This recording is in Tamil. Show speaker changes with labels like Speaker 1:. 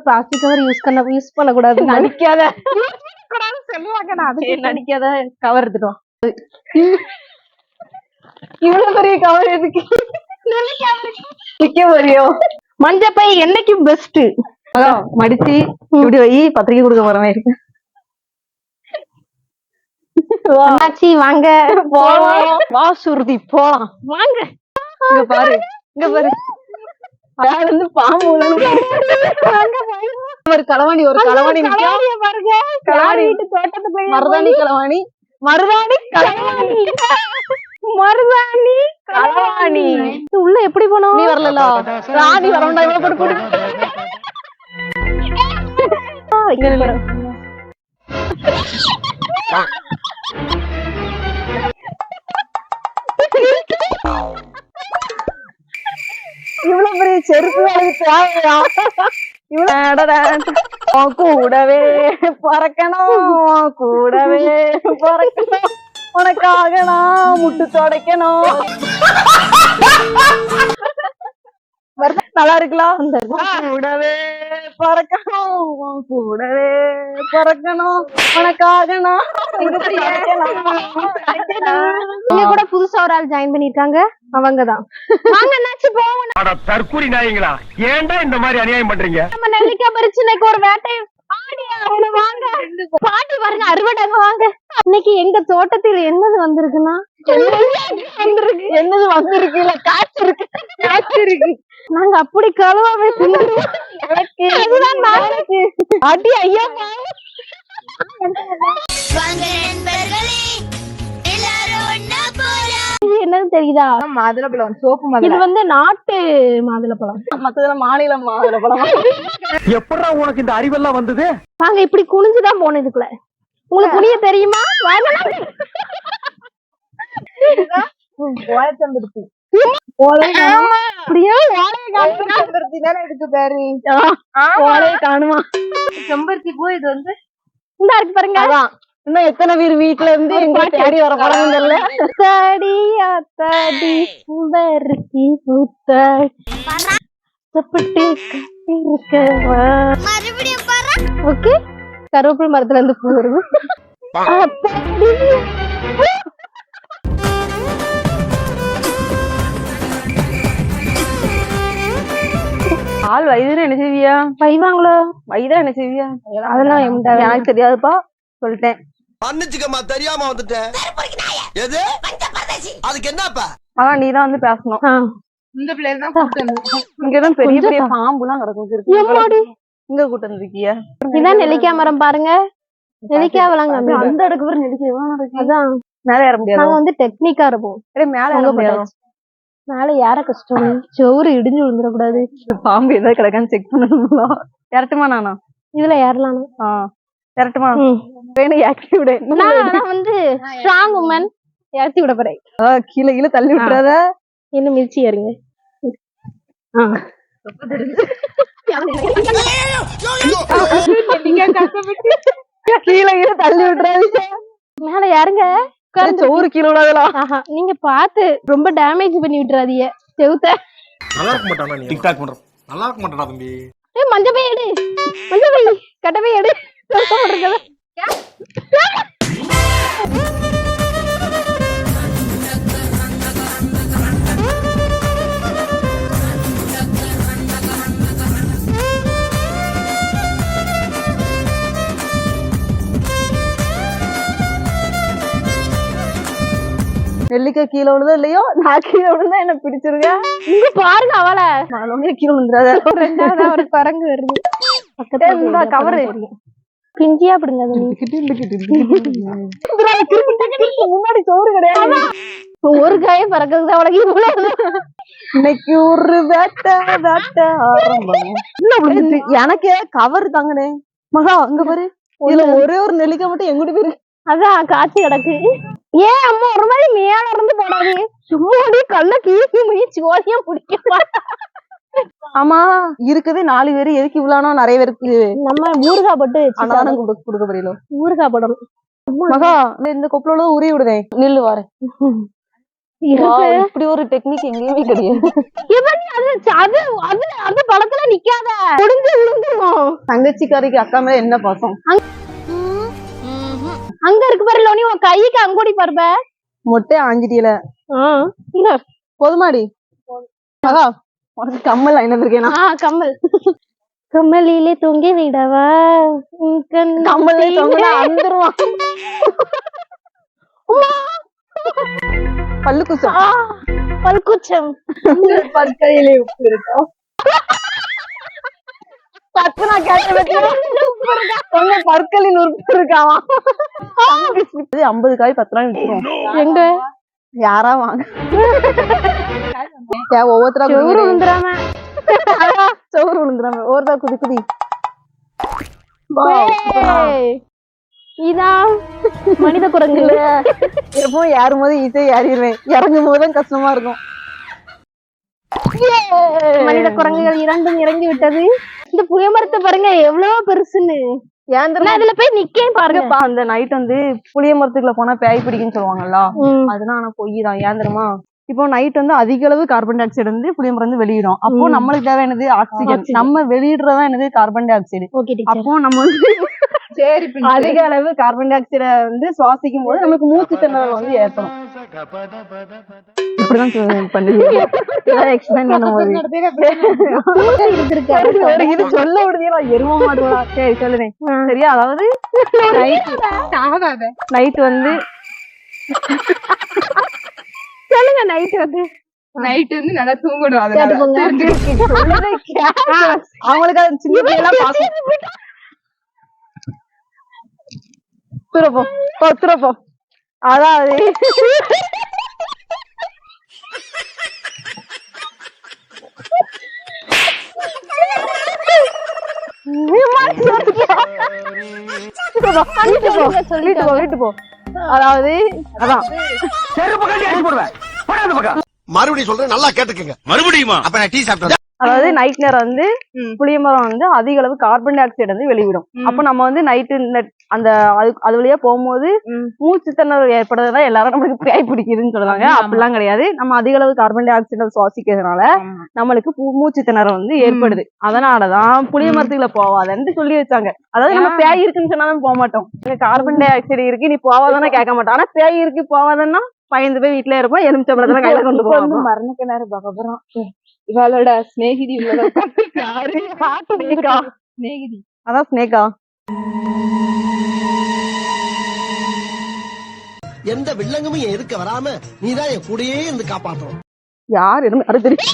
Speaker 1: பிளாஸ்டிக் கவர் யூஸ் பண்ண யூஸ் பண்ண கூடாது
Speaker 2: நடிக்காத.
Speaker 1: சொல்லுவாங்க. நான்
Speaker 2: சரி, நடிக்காத. கவர் எடுத்துட்டோம் இவ்வளவு பெரிய கவர் எதுக்கு? நிக்க முடியோ
Speaker 1: மஞ்சள் பை என்னைக்கு பெஸ்ட்
Speaker 2: மடிச்சு இப்படி வை பத்திரிக்கை கொடுக்க போறேன் இருக்கு
Speaker 1: அண்ணாச்சி வாங்க.
Speaker 2: போலாம். வா சுருதி போலாம்.
Speaker 1: வாங்க.
Speaker 2: இங்க பாரு இங்க பாரு. அதாவது வந்து பாம்பு ஒரு களவாணி ஒரு களவாணி
Speaker 1: பாருங்க. யார் வீட்டு தோட்டத்துக்கு
Speaker 2: மருதாணி களவாணி? மருதாணி களவாணி.
Speaker 1: மருதாணி
Speaker 2: களவாணி.
Speaker 1: உள்ள எப்படி போனோம்?
Speaker 2: நீ வரல ராணி வரண்டா இவ்வளவு போட்டு இங்க இவ்வளவு பெரிய செருப்பு வேலைக்கு தேவையா? இவ்வளவு கூடவே பறக்கணும் கூடவே பறக்கணும். உனக்காக நான் முட்டு துடைக்கணும். நல்லா இருக்கலாம் கூடவே பறக்கணும். கூடவே பறக்கணும். உனக்காக.
Speaker 1: இங்க கூட புதுசா ஒரு ஆள் ஜாயின் பண்ணிருக்காங்க. அவங்கதான் வாங்க அண்ணாச்சி போவோம்.
Speaker 3: அட தற்கூரி நாயங்களா. ஏன்டா இந்த மாதிரி அநியாயம் பண்றீங்க?
Speaker 1: நம்ம நெல்லிக்காய் பறிச்சு இன்னைக்கு ஒரு வேட்டை ஆடியா அவன வாங்க. பாட்டி பாருங்க அறுவடைங்க வாங்க. இன்னைக்கு எங்க தோட்டத்தில் என்னது வந்திருக்குன்னா? வந்திருக்கு
Speaker 2: என்னது வந்திருக்கு? இல்ல காய்ச்சி இருக்கு.
Speaker 1: காய்ச்சி இருக்கு. நாங்க அப்படி கழுவாவே தின்னுருவோம்.
Speaker 2: அடி ஐயா
Speaker 1: என்னது தெரியுதா?
Speaker 2: மாதுளப்பழம் சோப்பு
Speaker 1: இது வந்து நாட்டு மாதுளப்பழம்
Speaker 2: மத்ததுல மாநிலம் மாதுளப்பழம்
Speaker 3: எப்படா உனக்கு இந்த அறிவெல்லாம் வந்தது?
Speaker 1: நாங்க இப்படி குனிஞ்சுதான் போனோம் இதுக்குள்ள. உங்களுக்கு குனிய தெரியுமா?
Speaker 2: காணுமா? செம்பருத்தி பூ இது வந்து
Speaker 1: இந்தா இருக்கு பாருங்க.
Speaker 2: இன்னும் எத்தனை பேர் வீட்டுல இருந்து எங்க தேடி வர போறாங்கன்னு தெரியல.
Speaker 1: அத்தாடி அத்தாடி சுந்தரிசி புத்தாடி. ஓகே. கருவேப்பிலை மரத்துல இருந்து பூ வருது.
Speaker 2: ஆள் வயதுன்னு என்ன செய்வியா?
Speaker 1: வைவாங்களோ?
Speaker 2: வயதா என்ன செய்வியா?
Speaker 1: அதெல்லாம் என்கிட்ட
Speaker 2: எனக்கு தெரியாதுப்பா. சொல்லிட்டேன்.
Speaker 4: மன்னிச்சுக்கம்மா தெரியாம வந்துட்டேன். எது? அதுக்கு என்னப்பா?
Speaker 2: அதான் நீதான் வந்து பேசணும். இந்த பிள்ளைல தான் இங்கதான் பெரிய பெரிய
Speaker 1: பா-
Speaker 2: பாம்புலாம் கிடக்கும். இங்க கூட்டு வந்திருக்கிய
Speaker 1: இதான் நெல்லிக்காய் மரம் பாருங்க. நெல்லிக்காய் வளங்க
Speaker 2: அந்த இடக்கு பேர் இருக்கு.
Speaker 1: அதான்.
Speaker 2: மேல ஏற முடியாது?
Speaker 1: நாங்க வந்து டெக்னிக்கா இருப்போம்.
Speaker 2: மேல ஏற முடியாது.
Speaker 1: மேல ஏற கஷ்டம். செவுரு இடிஞ்சு விழுந்துடக்கூடாது.
Speaker 2: பாம்பு ஏதாவது கிடக்கான்னு செக் பண்ணணுங்களா இறட்டுமா நானா?
Speaker 1: இதுல ஏறலாம்.
Speaker 2: இறட்டுமா. வேணும் ஏற்றி விடு.
Speaker 1: நான் வந்து ஸ்ட்ராங் உமன் ஏத்தி விட போறேன்.
Speaker 2: கீழே கீழே தள்ளி விட்டுறாத?
Speaker 1: இன்னும் மிதிச்சு ஏறுங்க. ஆ.
Speaker 2: கீழே கீழே தள்ளி விட்டுறாதீங்க
Speaker 1: மேல யாருங்க உட்கார்ந்து-
Speaker 2: சோறு கீழே விடாதலா
Speaker 1: நீங்க பாத்து ரொம்ப டேமேஜ் பண்ணி விட்டுறாதீங்க செவுத்த
Speaker 4: நல்லா இருக்க மாட்டானா நீ டிக்டாக் நல்லா இருக்க மாட்டானா தம்பி
Speaker 1: ஏய் மஞ்ச பை எடு மஞ்ச பை கட்ட பை எடு செவுத்த
Speaker 2: நெல்லிக்காய் கீழே விழுதோ இல்லையோ? நான் கீழே விழுந்தா என்ன பிடிச்சிருக்கேன்
Speaker 1: இங்க பாருங்க அவளை.
Speaker 2: நானும் கீழே விழுந்துடாத.
Speaker 1: ரெண்டாவது ஒரு குரங்கு வருது.
Speaker 2: ஏய், இந்தா cover.
Speaker 1: பிஞ்சியா பிடுங்க அது நீ.
Speaker 2: முன்னாடி சோறு கிடையாது.
Speaker 1: ஒரு காய பறக்கிறது அவளுக்கு இவ்வளவு
Speaker 2: இன்னைக்கு ஒரு வேட்டை வேட்டை ஆரம்பம். எனக்கே கவர் தாங்கனே. மகா அங்க பாரு. இதுல ஒரே ஒரு நெல்லிக்காய் மட்டும் எங்கிட்ட போயிரு
Speaker 1: அதான் காய்ச்சி கிடக்கு. ஏன் அம்மா ஒரு மாதிரி மேல இருந்து போடாது. சும்மா அப்படியே கல்ல கீழே முடி சோழியா பிடிக்க.
Speaker 2: ஆமா இருக்கதே. நாலு பேரு எதுக்கு இவ்வளோ நிறைய பேருக்கு
Speaker 1: நம்ம ஊறுகாய் போட்டு
Speaker 2: அன்னதானம் கொடுக்க புரியல
Speaker 1: ஊறுகாய் போடணும்.
Speaker 2: மகா இந்த- கொப்பளோட உரி விடுதேன் நில்லு வாரு. இப்படி ஒரு டெக்னிக் எங்கேயுமே கிடையாது.
Speaker 1: அது அது அந்த பழத்துல நிக்காத. முடிஞ்சு விழுந்துரும்
Speaker 2: தங்கச்சிக்காரிக்கு அக்கா மேல என்ன பாசம்?
Speaker 1: அங்க இருக்கு பாரு லோனி உன் கைக்கு அங்கோடி பாருப்ப
Speaker 2: மொட்டை ஆஞ்சிட்டியல.
Speaker 1: இங்க.
Speaker 2: போதுமாடி. மகா உனக்கு கம்மல்
Speaker 1: ஆ கம்மல். கம்மலிலே தொங்கி விடவா
Speaker 2: கம்மல் சொன்னா அந்துருவான் பல்லு குச்சம்
Speaker 1: ஆ, பல்குச்சம்.
Speaker 2: பற்கையிலே உப்பு இருக்கும் பத்து நான் கேட்ட பற்களின் உறுப்பு இருக்காமா ஐம்பது காய் பத்து ரூபாய் விட்டுருவோம்
Speaker 1: எங்க?
Speaker 2: யாரா வாங்க? ஒவ்வொருத்தரா
Speaker 1: செவுரு
Speaker 2: குதிக்கிறீங்க?
Speaker 1: விழுந்துராம
Speaker 2: சோறு விழுந்துறாம ஒவ்வொருத்தரா குதி குதி
Speaker 1: இதான் மனித குரங்கு
Speaker 2: எப்பவும் ஏறும் போது ஈஸியா ஏறிடுவேன் இறங்கும் போது தான் கஷ்டமா இருக்கும்.
Speaker 1: மனித குரங்குகள் இரண்டும் இறங்கி விட்டது இந்த புளிய மரத்தை பாருங்க எவ்வளவு பெருசுன்னு. இதுல போய் நிக்கேன் பாருங்க.
Speaker 2: பாருங்கப்பா அந்த நைட் வந்து புளிய மரத்துக்குள்ள போனா பேய் பிடிக்குன்னு சொல்லுவாங்கல்ல. அதெல்லாம் ஆனா பொய் தான் ஏன் தெரியுமா? இப்போ நைட் வந்து அதிக அளவு கார்பன் டை ஆக்சைடு வந்து புளிய மரம் வந்து வெளியிடும். அப்போ. நம்மளுக்கு தேவை என்னது? ஆக்சிஜன். நம்ம வெளியிடுறதா என்னது? கார்பன் டை ஆக்சைடு அப்போ நம்ம வந்து அதிக அளவு கார்பன் டை ஆக்சைட வந்து சுவாசிக்கும் போது நமக்கு மூச்சு திணறல் வந்து ஏற்படும். இப்படிதான் எக்ஸ்பிளைன் ஒரு இது சொல்ல விடுதியா நான் எரும மாடுவா சரி சொல்லுறேன். சரியா? அதாவது நைட் வந்து
Speaker 1: சொல்லுங்க நைட் வந்து.
Speaker 5: நைட் வந்து நல்லா தூங்கணும்
Speaker 2: அவங்களுக்கு துறப்போ போ துறப்போ அதாவது அதாவது அதான்.
Speaker 6: மறுபடியும் சொல்றேன் நல்லா கேட்டுக்கங்க. மறுபடியுமா? அப்ப நான் டீ சாப்பிட்டேன்
Speaker 2: அதாவது நைட் நேரம் வந்து புளிய மரம் வந்து அதிக அளவு கார்பன் டை ஆக்சைடு வந்து வெளிவிடும். அப்ப நம்ம வந்து நைட்டு அந்த அது அது வழியா போகும்போது மூச்சு திணறல் ஏற்படுறதுதான் எல்லாரும் நம்மளுக்கு பேய் பிடிக்குதுன்னு சொல்றாங்க அப்படிலாம் கிடையாது. நம்ம அதிக அளவு கார்பன் டை ஆக்சைடு சுவாசிக்கிறதுனால நம்மளுக்கு மூச்சு திணறல் வந்து ஏற்படுது. அதனாலதான் புளிய மரத்துக்குள்ள போவாதன்னு சொல்லி வச்சாங்க. அதாவது நம்ம பேய் இருக்குன்னு சொன்னாலும் போக மாட்டோம். கார்பன் டை ஆக்சைடு இருக்கு நீ போவாதானே கேட்க மாட்டோம் ஆனா பேய் இருக்கு போவாதன்னா பயந்து போய் வீட்டுல இருப்போம். எலுமிச்சம்பளத்துல கையில கொண்டு போவோம்.
Speaker 5: மரண கிணறு பகபரம். இவளோட ஸ்நேகிதி ஸ்நேகிதி
Speaker 2: அதான் ஸ்னேகா
Speaker 6: எந்த வில்லங்கமும் என் எதுக்க வராம நீதான் என் கூடயே இருந்து காப்பாத்தணும்.
Speaker 2: யார் இருந்து அது தெரியும்?